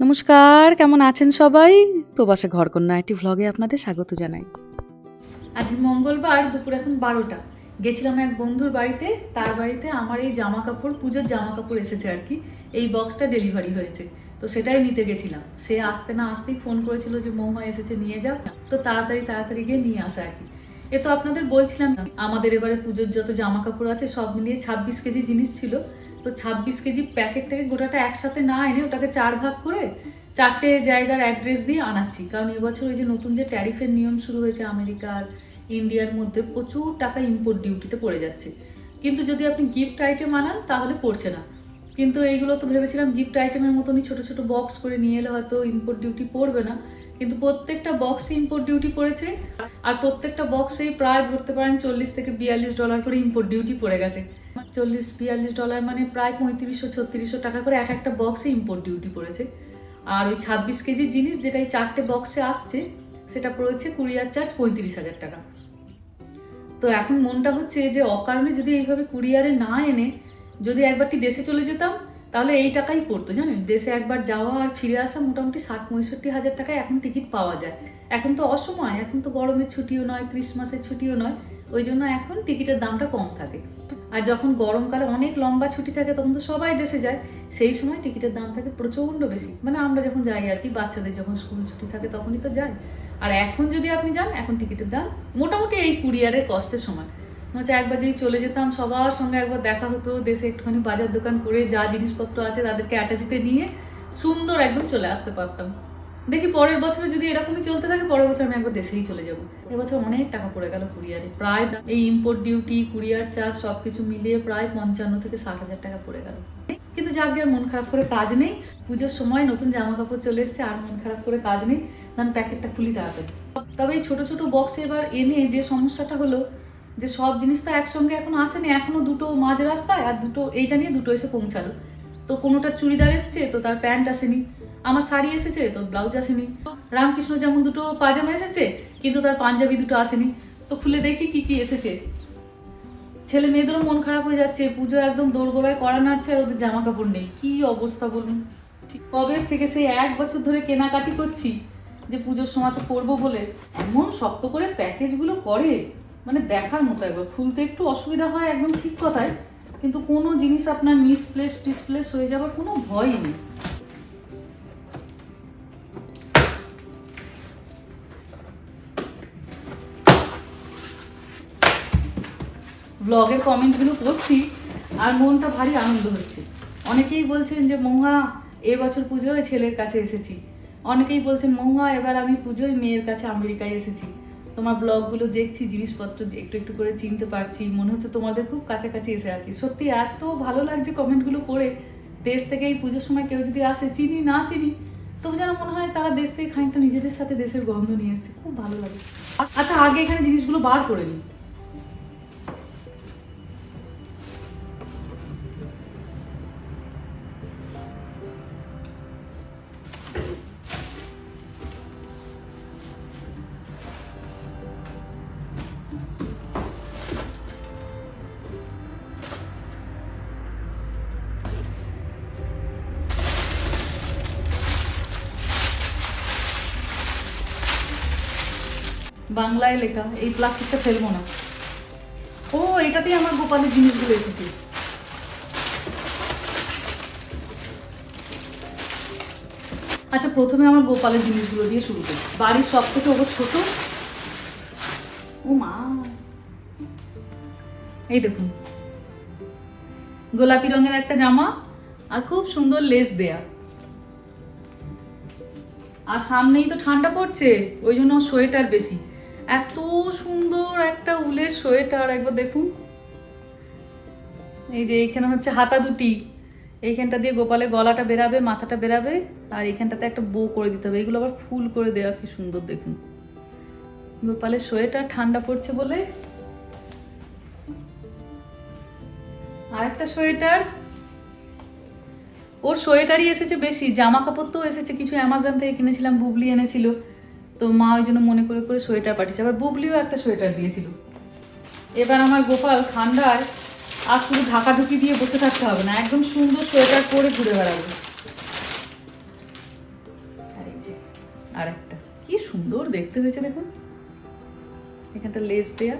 নমস্কার, কেমন আছেন সবাই? প্রবাসে ঘরকন্যা একটি ভ্লগে আপনাদের স্বাগত জানাই। আজকে মঙ্গলবার, দুপুর এখন বারোটা। গেছিলাম এক বন্ধুর বাড়িতে, তার বাড়িতে আমার এই জামা কাপড় পুজোর জামা কাপড় এসেছে আর কি। এই বক্সটা ডেলিভারি হয়েছে। তো সেটাই নিতে গেছিলাম। সে আসতে না আসতেই ফোন করেছিল যে, মৌমা এসেছে, নিয়ে যাও। তো তাড়াতাড়ি তাড়াতাড়ি গিয়ে নিয়ে আসা আর কি। এ তো আপনাদের বলছিলাম আমাদের এবারে পুজোর যত জামা কাপড় আছে, সব মিলিয়ে ছাব্বিশ কেজি জিনিস ছিল। তো ছাব্বিশ কেজি প্যাকেটটাকে গোটাটা একসাথে না এনে ওটাকে চার ভাগ করে চারটে জায়গার অ্যাড্রেস দিয়ে আনাচ্ছি। কারণ এবছর ওই যে নতুন যে ট্যারিফের নিয়ম শুরু হয়েছে আমেরিকার, ইন্ডিয়ার মধ্যে প্রচুর টাকা ইম্পোর্ট ডিউটিতে পড়ে যাচ্ছে। কিন্তু যদি আপনি গিফট আইটেম আনান, তাহলে পড়ছে না। কিন্তু এইগুলো তো ভেবেছিলাম গিফট আইটেমের মতনই ছোট ছোট বক্স করে নিয়ে এলে হয়তো ইম্পোর্ট ডিউটি পড়বে না। কিন্তু প্রত্যেকটা বক্সে ইম্পোর্ট ডিউটি পড়েছে। আর প্রত্যেকটা বক্সেই প্রায় ধরতে পারেন চল্লিশ থেকে বিয়াল্লিশ ডলার করে ইম্পোর্ট ডিউটি পড়ে গেছে। চল্লিশ, বিয়াল্লিশ ডলার মানে প্রায় পঁয়ত্রিশশো, ছত্রিশশো টাকা করে এক একটা বক্সে ইম্পোর্ট ডিউটি পড়েছে। আর ওই ছাব্বিশ কেজির জিনিস যেটা এই চারটে বক্সে আসছে, সেটা পড়েছে কুরিয়ার চার্জ পঁয়ত্রিশ হাজার টাকা। তো এখন মনটা হচ্ছে যে অকারণে যদি এইভাবে কুরিয়ারে না এনে যদি একবারটি দেশে চলে যেতাম, তাহলে এই টাকাই পড়তো, জানেন? দেশে একবার যাওয়া আর ফিরে আসা মোটামুটি ষাট, পঁয়ষট্টি হাজার টাকায় এখন টিকিট পাওয়া যায়। এখন তো অসময়, এখন তো গরমের ছুটিও নয় ক্রিসমাসের ছুটিও নয়, ওই জন্য এখন টিকিটের দামটা কম থাকে। আর যখন গরমকালে অনেক লম্বা ছুটি থাকে, তখন তো সবাই দেশে যায়। সেই সময় টিকিটের দাম থাকে প্রচণ্ড বেশি। মানে আমরা যখন যাই আর কি, বাচ্চাদের যখন স্কুল ছুটি থাকে তখনই তো যাই। আর এখন যদি আপনি যান, এখন টিকিটের দাম মোটামুটি এই কুরিয়ারের কষ্টের সময় হচ্ছে একবার যদি চলে যেতাম, সবার সঙ্গে একবার দেখা হতো, দেশে একটুখানি বাজার দোকান করে যা জিনিসপত্র আছে তাদেরকে অ্যাটাচিতে নিয়ে সুন্দর একদম চলে আসতে পারতাম। দেখি পরের বছরে যদি এরকমই চলতে থাকে, পরের বছর আমি একবার দেশেই চলে যাব। এবছর অনেক টাকা পড়ে গেল কুরিয়ারে। প্রায় এই ইম্পোর্ট ডিউটি কুরিয়ার চার্জ সবকিছু মিলিয়ে প্রায় পঞ্চান্ন থেকে ষাট হাজার টাকা পড়ে গেল। কিন্তু যাকে আর মন খারাপ করে কাজ নেই। পুজোর সময় নতুন জামা কাপড় চলে এসছে, আর মন খারাপ করে কাজ নেই। কারণ প্যাকেটটা খুলি তাড়াতাড়ি। তবে এই ছোট ছোট বক্সে এবার এনে যে সমস্যাটা হলো, যে সব জিনিস তো একসঙ্গে এখন আসেনি, এখনও দুটো মাঝ রাস্তায়, আর দুটো এইটা নিয়ে দুটো এসে পৌঁছালো। তো কোনোটা চুড়িদার এসছে, তো তার প্যান্ট আসেনি। আমার শাড়ি এসেছে, তো ব্লাউজ আসেনি। রামকৃষ্ণ যেমন দুটো পাজামা এসেছে, কিন্তু তার পাঞ্জাবি দুটো আসেনি। তো খুলে দেখি কি কি এসেছে। ছেলে মেয়েদেরও মন খারাপ হয়ে যাচ্ছে, পুজো একদম দোরগোড়ায় করা নাড়ছে আর ওদের জামা কাপড় নেই। কি অবস্থা বলুন। কবে থেকে সেই এক বছর ধরে কেনাকাটি করছি, যে পুজোর সময় তো করব বলে, এমন শক্ত করে প্যাকেজগুলো করে। মানে দেখার মতো একবার। খুলতে একটু অসুবিধা হয় একদম ঠিক কথায়, কিন্তু কোনো জিনিস আপনার মিসপ্লেস ডিসপ্লেস হয়ে যাওয়ার কোনো ভয়ই নেই। ব্লগের কমেন্টগুলো পড়ছি আর মনটা ভারী আনন্দ হচ্ছে। অনেকেই বলছেন যে মৌহা এবছর পুজোয় ছেলের কাছে এসেছি। অনেকেই বলছেন মৌহা এবার আমি পুজোয় মেয়ের কাছে আমেরিকায় এসেছি। তোমার ব্লগগুলো দেখছি, জিনিসপত্র একটু একটু করে চিনতে পারছি, মনে হচ্ছে তোমাদের খুব কাছাকাছি এসে আছি। সত্যি এত ভালো লাগছে কমেন্টগুলো পড়ে দেশ থেকে এই পুজোর সময় কেউ যদি আসে, চিনি, না চিনি, তবু যেন মনে হয় তারা দেশ থেকে খানিকটা নিজেদের সাথে দেশের গন্ধ নিয়ে এসছে। খুব ভালো লাগে। আচ্ছা আগে এখানে জিনিসগুলো বার করে নিই। বাংলায় লেখা, এই প্লাস্টিকটা ফেলব না। ও, এটাতেই আমার গোপালের জিনিসগুলো এসেছে। আচ্ছা প্রথমে আমার গোপালের জিনিসগুলো দিয়ে শুরু করি। বাড়ির সব থেকে ওর ছোট। ও মা। এই দেখুন। গোলাপি রঙের একটা জামা আর খুব সুন্দর লেস দেয়া। আর সামনেই তো ঠান্ডা পড়ছে, ওই জন্য সোয়েটার বেশি। এত সুন্দর একটা উলের সোয়েটার, একবার দেখুন। এই যে এইখানে হচ্ছে হাতা দুটি। এইখানটা দিয়ে গোপালের গলাটা বেরাবে, মাথাটা বেরাবে, আর এইখানটাতে একটা বো করে দিতে হবে। এগুলো আবার ফুল করে দেওয়া কি সুন্দর দেখুন। গোপালের সোয়েটার ঠান্ডা পড়ছে বলে। আরেকটা সোয়েটার। ওর সোয়েটারই এসেছে বেশি জামা কাপড় তো এসেছে। কিছু অ্যামাজন থেকে কিনেছিলাম, বুবলি এনেছিল। তো মা ওই জন্য মনে করে করে সোয়েটার পাঠিয়েছে। আবার বুবলিও একটা সোয়েটার দিয়েছিল। এবার আমার গোপাল ঠান্ডায় আর শুধু ঢাকা ঢুকি দিয়ে বসে থাকতে হবে না, একদম সুন্দর সোয়েটার পরে ঘুরে বেড়াবে। আর একটা কি সুন্দর দেখতে হয়েছে দেখুন। এখানটা লেস দেয়া।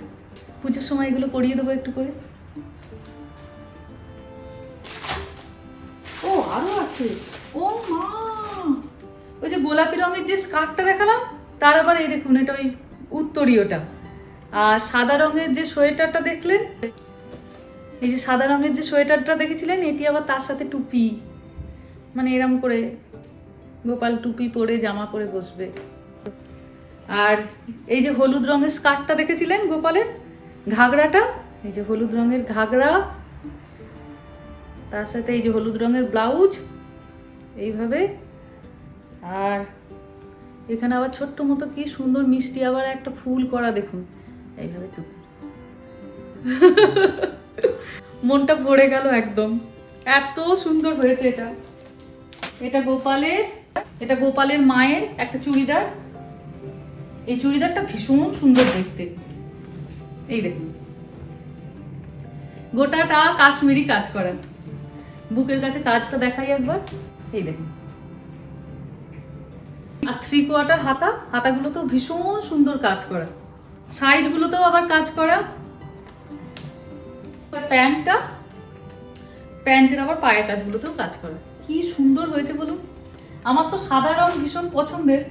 পুজোর সময় এগুলো পরিয়ে দেবো একটু করে। ও, আরও আছে। ও মা! ওই যে গোলাপি রঙের যে স্কার্টটা দেখালাম তার আবার এই দেখুন, এটা ওই উত্তরীয়টা আর সাদা রঙের যে সোয়েটারটা দেখলেন, এই যে সাদা রঙের যে সোয়েটারটা দেখেছিলেন, এটি আবার তার সাথে টুপি। মানে এরম করে গোপাল টুপি পরে, জামা পরে বসবে। আর এই যে হলুদ রঙের স্কার্টটা দেখেছিলেন গোপালের ঘাগরাটা এই যে হলুদ রঙের ঘাগরা তার সাথে এই যে হলুদ রঙের ব্লাউজ। এইভাবে। আর এখানে আবার ছোট্ট মতো কি সুন্দর মিষ্টি আবার একটা ফুল করা দেখুন। এইভাবে তো। মনটা ভরে গেল একদম। এত সুন্দর হয়েছে এটা। এটা গোপালের এটা গোপালের মায়ের একটা চুড়িদার। এই চুড়িদারটা ভীষণ সুন্দর দেখতে। এই দেখুন। গোটাটা কাশ্মীরি কাজ করা বুকের কাছে কাজটা দেখাই একবার। এই দেখুন। আর থ্রি কোয়ার্টার হাতা হাতাগুলো তো ভীষণ সুন্দর কাজ করা। সাইড গুলোতেও আবার কাজ করা। প্যান্টটা, প্যান্টের আবার পায়ের কাজগুলোতেও কাজ করা। কি সুন্দর হয়েছে বলুন। আমার তো সাদা রং ভীষণ পছন্দের।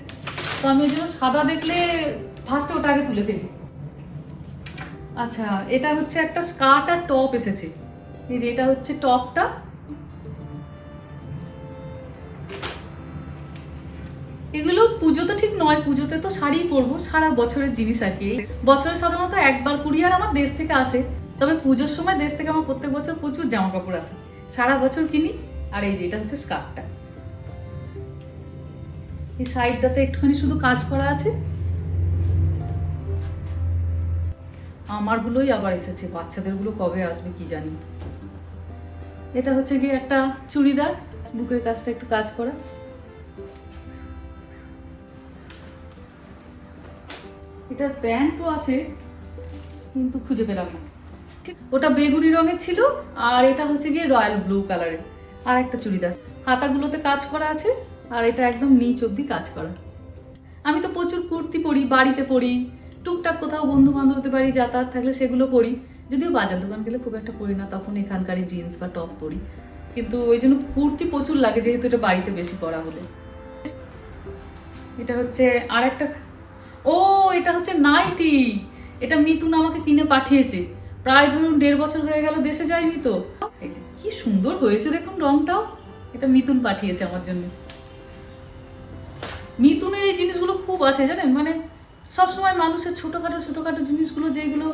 তো আমি জন্য সাদা দেখলে ফার্স্টে ওটা আগে তুলে ফেলি। আচ্ছা এটা হচ্ছে একটা স্কার্ট আর টপ এসেছে। এই যে এটা হচ্ছে টপটা। এগুলো পুজো তো ঠিক নয়, পুজোতে তো শাড়ি পরবো, সারা বছরের জিনিস আর কি। বছরে সাধারণত একবার কুরিয়ার আমার দেশ থেকে আসে, তবে পুজোর সময় দেশ থেকে আমার প্রত্যেক বছর প্রচুর জামা কাপড় আসে। সারা বছর কিনি, আর এই যে এটা হচ্ছে স্কার্টটা। এই সাইডটাতে একটুখানি শুধু কাজ করা আছে। আমারগুলোই আবার এসেছে, বাচ্চাদেরগুলো কবে আসবে কি জানি। এটা হচ্ছে গিয়ে একটা চুড়িদার, বুকের কাজটা একটু কাজ করা। এটার প্যান্টও আছে, কিন্তু খুঁজে পেলাম না। ওটা বেগুনি রঙের ছিল, আর এটা হচ্ছে গিয়ে রয়্যাল ব্লু কালারের। আর একটা চুড়িদার। হাতাগুলোতে কাজ করা আছে, আর এটা একদম নিচ অব্দি কাজ করা। আমি তো প্রচুর কুর্তি পরি, বাড়িতে পরি, টুকটাক কোথাও বন্ধু বান্ধবদের বাড়ি যাতায়াত থাকলে সেগুলো পরি। যদিও বাজার দোকান গেলে খুব একটা পরি না, তখন এখানকারই জিন্স বা টপ পরি। কিন্তু ওই জন্য কুর্তি প্রচুর লাগে, যেহেতু এটা বাড়িতে বেশি পরা হলে। এটা হচ্ছে আর একটা ও এটা হচ্ছে নাইটি। এটা মিতুন আমাকে কিনে পাঠিয়েছে। প্রায় ধরুন দেড় বছর হয়ে গেল, দেশে যায়নি তো। কি সুন্দর হয়েছে দেখুন রংটাও। এটা মিতুন পাঠিয়েছে আমার জন্য। মিতুনের এই জিনিসগুলো খুব আছে, জানেন? মানে সবসময় মানুষের ছোটোখাটো ছোটোখাটো জিনিসগুলো যেগুলো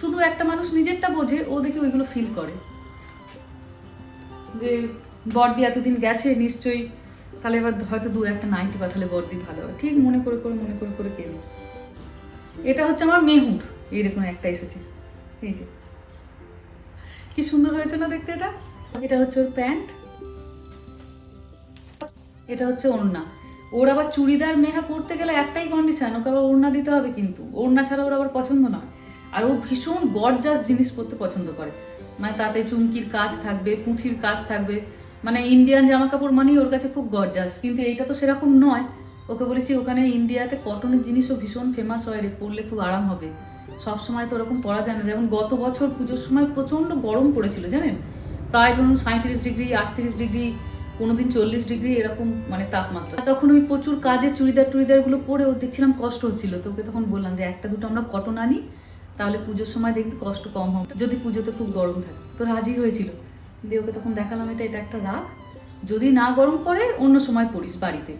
শুধু একটা মানুষ নিজেরটা বোঝে, ও দেখে ওইগুলো ফিল করে। যে বর্দি এতদিন গেছে, নিশ্চয়ই তাহলে এবার হয়তো দু একটা নাইটি পাঠালে বর্দি ভালো হয়। ঠিক মনে করে করে, মনে করে করে কেনে। এটা হচ্ছে আমার মেহুর। এই দেখুন, একটা এসেছে। এই যে। কি সুন্দর হয়েছে না দেখতে এটা? এটা হচ্ছে ওর প্যান্ট। এটা হচ্ছে ওড়না। ওর আবার চুড়িদার মেহা পরতে গেলে একটাই কন্ডিশন ওকে আবার ওড়না দিতে হবে কিন্তু। ওড়না ছাড়া ওর আবার পছন্দ নয়। আর ও ভীষণ গরজাস জিনিস পরতে পছন্দ করে। মানে তাতে চুমকির কাজ থাকবে, পুঁথির কাজ থাকবে। মানে ইন্ডিয়ান জামা কাপড় মানেই ওর কাছে খুব গরজাস কিন্তু এইটা তো সেরকম নয়। ওকে বলেছি, ওখানে ইন্ডিয়াতে কটনের জিনিসও ভীষণ ফেমাস হয় রে, পরলে খুব আরাম হবে। সব সময় তো ওরকম পরা যায় না। যেমন গত বছর পুজোর সময় প্রচণ্ড গরম পড়েছিল, জানেন? প্রায় ধরুন সাঁত্রিশ ডিগ্রি, আটত্রিশ ডিগ্রি, কোনোদিন চল্লিশ ডিগ্রি, এরকম মানে তাপমাত্রা। তখন ওই প্রচুর কাজের চুড়িদার টুড়িদারগুলো পরে ও দেখছিলাম কষ্ট হচ্ছিল। তো ওকে তখন বললাম যে, একটা দুটো আমরা কটন আনি, তাহলে পুজোর সময় দেখবি কষ্ট কম হবে। যদি পুজোতে খুব গরম থাকে। তো রাজি হয়েছিল। দিয়ে ওকে তখন দেখালাম, এটা এটা একটা রাগ। যদি না গরম পড়ে, অন্য সময় পড়িস বাড়িতে।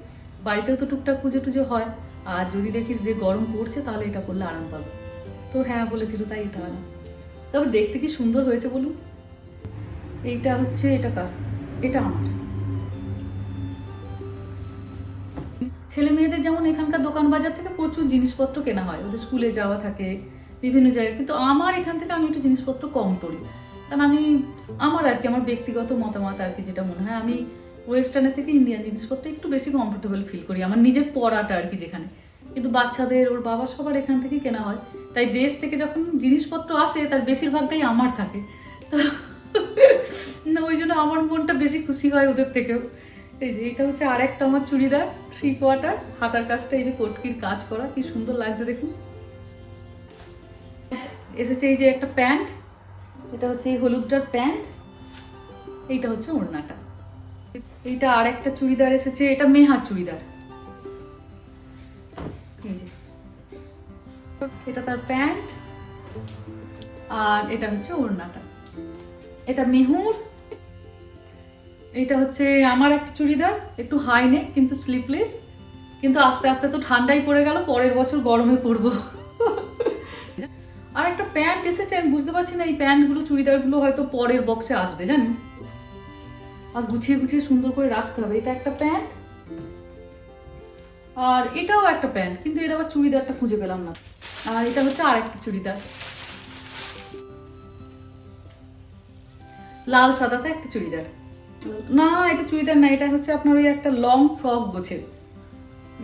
বাড়িতেও তো টুকটাক পুজো টুজো হয়। আর যদি দেখিস যে গরম পড়ছে, তাহলে এটা করলে আরাম পাবে। তো হ্যাঁ বলেছিল তাই এটা আরাম তবে দেখতে কি সুন্দর হয়েছে বলুন? এইটা হচ্ছে, এটা কার? এটা আমার। ছেলে মেয়েদের যেমন এখানকার দোকান বাজার থেকে প্রচুর জিনিসপত্র কেনা হয়। ওদের স্কুলে যাওয়া থাকে, বিভিন্ন জায়গায়। কিন্তু আমার এখান থেকে আমি একটু জিনিসপত্র কম করি কারণ আমি, আমার আর কি, আমার ব্যক্তিগত মতামত আর কি যেটা মনে হয়। আমি ওয়েস্টার্নের থেকে ইন্ডিয়ান জিনিসপত্র একটু বেশি কমফোর্টেবল ফিল করি। আমার নিজের পড়াটা আর কি যেখানে। কিন্তু বাচ্চাদের, ওর বাবা সবার এখান থেকে কেনা হয়। তাই দেশ থেকে যখন জিনিসপত্র আসে, তার বেশিরভাগটাই আমার থাকে। তো না, ওই জন্য আমার মনটা বেশি খুশি হয় ওদের থেকেও। এই যে, এটা হচ্ছে আর একটা আমার চুড়িদার থ্রি কোয়ার্টার হাতার কাজটা, এই যে কটকির কাজ করা, কি সুন্দর লাগছে দেখুন। এসেছে এই যে একটা প্যান্ট। এটা হচ্ছে এই হলুদটার প্যান্ট। এইটা হচ্ছে ওড়নাটা। এইটা আর একটা চুড়িদার এসেছে, এটা মেহার চুড়িদার। এটা তার প্যান্ট, আর এটা হচ্ছে ওড়নাটা। এটা মেহুর, এটা হচ্ছে আমার একটা চুড়িদার, একটু হাই নেক কিন্তু স্লিপলেস কিন্তু আস্তে আস্তে তো ঠান্ডাই পড়ে গেল, পরের বছর গরমে পড়ব। আর একটা প্যান্ট এসেছে, আমি বুঝতে পারছি না, এই প্যান্টগুলো, চুড়িদারগুলো হয়তো পরের বক্সে আসবে জানেন আর গুছিয়ে গুছিয়ে সুন্দর করে রাখতে হবে। এটা একটা প্যান্ট। আর এটাও একটা প্যান্ট, কিন্তু এটা আবার চুড়িদারটা খুঁজে পেলাম না। আর এটা হচ্ছে আরেকটা চুড়িদার। লাল সাদাতে একটা চুড়িদার। না, এটা চুড়িদার না, এটা হচ্ছে আপনার ওই একটা লং ফ্রক গোছের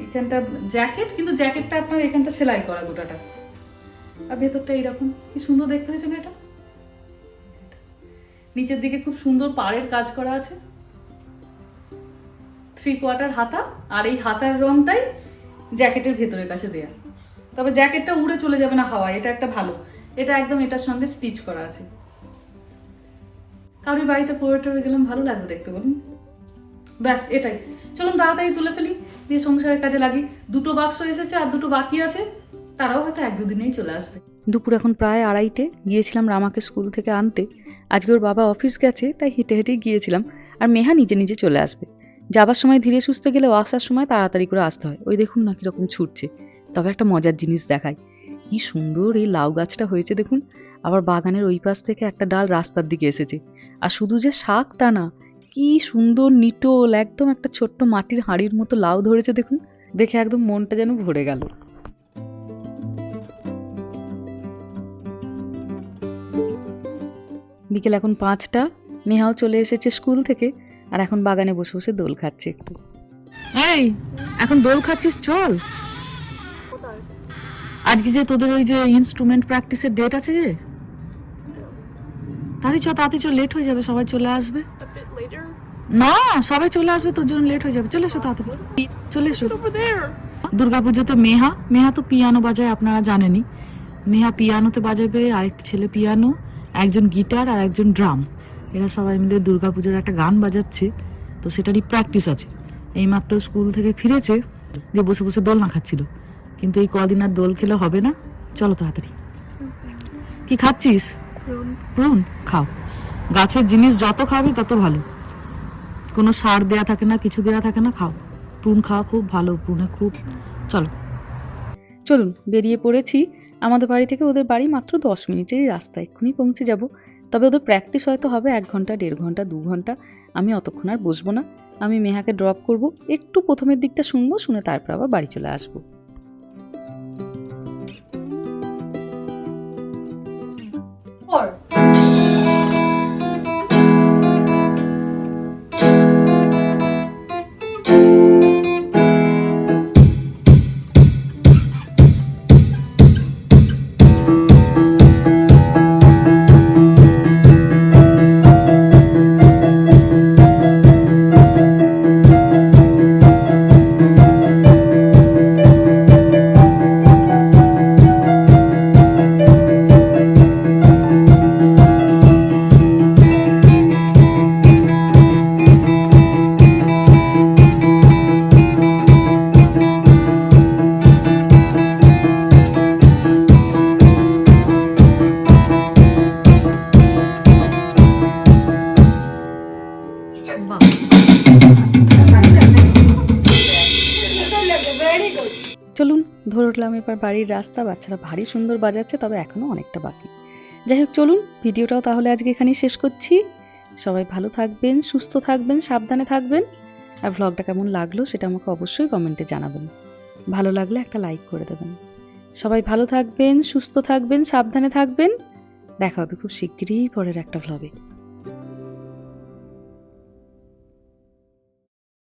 এখানটা জ্যাকেট, কিন্তু জ্যাকেটটা আপনার এখানটা সেলাই করা গোটাটা। আর ভেতরটা এইরকম। কি সুন্দর দেখতে হয়েছে না এটা? নিচের দিকে খুব সুন্দর পাড়ের কাজ করা আছে। থ্রি কোয়ার্টার হাতা, আর এই হাতার রংটাই জ্যাকেটের ভেতরের কাছে দেয়া। তবে জ্যাকেটটা উড়ে চলে যাবে না হাওয়ায়, এটা একটা ভালো। এটা একদম এটার সঙ্গে স্টিচ করা আছে। কারোর বাড়িতে পরে টরে গেলাম, ভালো লাগবে দেখতে বলুন। ব্যাস, এটাই। চলুন তাড়াতাড়ি তুলে ফেলি, দিয়ে সংসারের কাজে লাগি। দুটো বাক্স এসেছে আর দুটো বাকি আছে, তারাও হয়তো এক দুদিনেই চলে আসবে। দুপুর এখন প্রায় আড়াইটে, গিয়েছিলাম রামাকে স্কুল থেকে আনতে। আজকে ওর বাবা অফিস গেছে, তাই হেঁটে হেঁটে গিয়েছিলাম। আর মেহা নিজে নিজে চলে আসবে। যাবার সময় ধীরে সুস্থে গেলেও আসার সময় তাড়াতাড়ি করে আসতে হয়। ওই দেখুন না কীরকম ছুটছে। তবে একটা মজার জিনিস দেখায়। কি সুন্দর এই লাউ গাছটা হয়েছে দেখুন। আবার বাগানের ওই পাশ থেকে একটা ডাল রাস্তার দিকে এসেছে। আর শুধু যে শাক তা না, কি সুন্দর নিটোল, একদম একটা ছোট্ট মাটির হাঁড়ির মতো লাউ ধরেছে দেখুন। দেখে একদম মনটা যেন ভরে গেল। বিকেল এখন পাঁচটা মেহাও চলে এসেছে স্কুল থেকে, আর এখন বাগানে বসে বসে দোল খাচ্ছে একটু। এই, এখন দোল খাচ্ছিস চল। আজকে যে তোদের ওই যে ইনস্ট্রুমেন্ট প্র্যাকটিসের ডেট আছে যে? তাড়াতাড়ি চ তাড়াতাড়ি চ লেট হয়ে যাবে, সবাই চলে আসবে। না, সবাই চলে আসবে, তোর জন্য লেট হয়ে যাবে। চলে এসো তাড়াতাড়ি। চলে এসো। দুর্গাপুজোতে মেহা মেহা তো পিয়ানো বাজায় আপনারা জানেনই। মেহা পিয়ানোতে বাজাবে, আরেকটি ছেলে পিয়ানো একজন গিটার আর একজন ড্রাম। এরা সবাই মিলে দুর্গাপুজোর একটা গান বাজাচ্ছে তো সেটারই প্র্যাকটিস আছে। এইমাত্র স্কুল থেকে ফিরেছে দিয়ে বসে বসে দোল না খাচ্ছিল। কিন্তু এই কদিন আর দোল খেলে হবে না চলো তাড়াতাড়ি। কি খাচ্ছিস? প্রুন? খাও। গাছের জিনিস যত খাবে তত ভালো। কোনো সার দেয়া থাকে না কিছু দেয়া থাকে না খাও। প্রুন খাওয়া খুব ভালো প্রুনে খুব চলো। চলুন বেরিয়ে পড়েছি। আমাদের বাড়ি থেকে ওদের বাড়ি মাত্র দশ মিনিটেরই রাস্তা, এক্ষুনি পৌঁছে যাব। তবে ওদের প্র্যাকটিস হয়তো হবে এক ঘণ্টা, দেড় ঘণ্টা, দু ঘণ্টা। আমি অতক্ষণ আর বসবো না। আমি মেহাকে ড্রপ করব। একটু প্রথমের দিকটা শুনব, শুনে তারপর আবার বাড়ি চলে আসব। চলুন, ধরে উঠলাম এবার বাড়ির রাস্তা। বাচ্চারা ভারী সুন্দর বাজাচ্ছে, তবে এখনও অনেকটা বাকি। যাই হোক, চলুন, ভিডিওটাও তাহলে আজকে এখানেই শেষ করছি। সবাই ভালো থাকবেন, সুস্থ থাকবেন, সাবধানে থাকবেন। আর ভ্লগটা কেমন লাগল সেটা আমাকে অবশ্যই কমেন্টে জানাবেন। ভালো লাগলে একটা লাইক করে দেবেন। সবাই ভালো থাকবেন, সুস্থ থাকবেন, সাবধানে থাকবেন। দেখা হবে খুব শিগগিরই পরের একটা ভ্লগে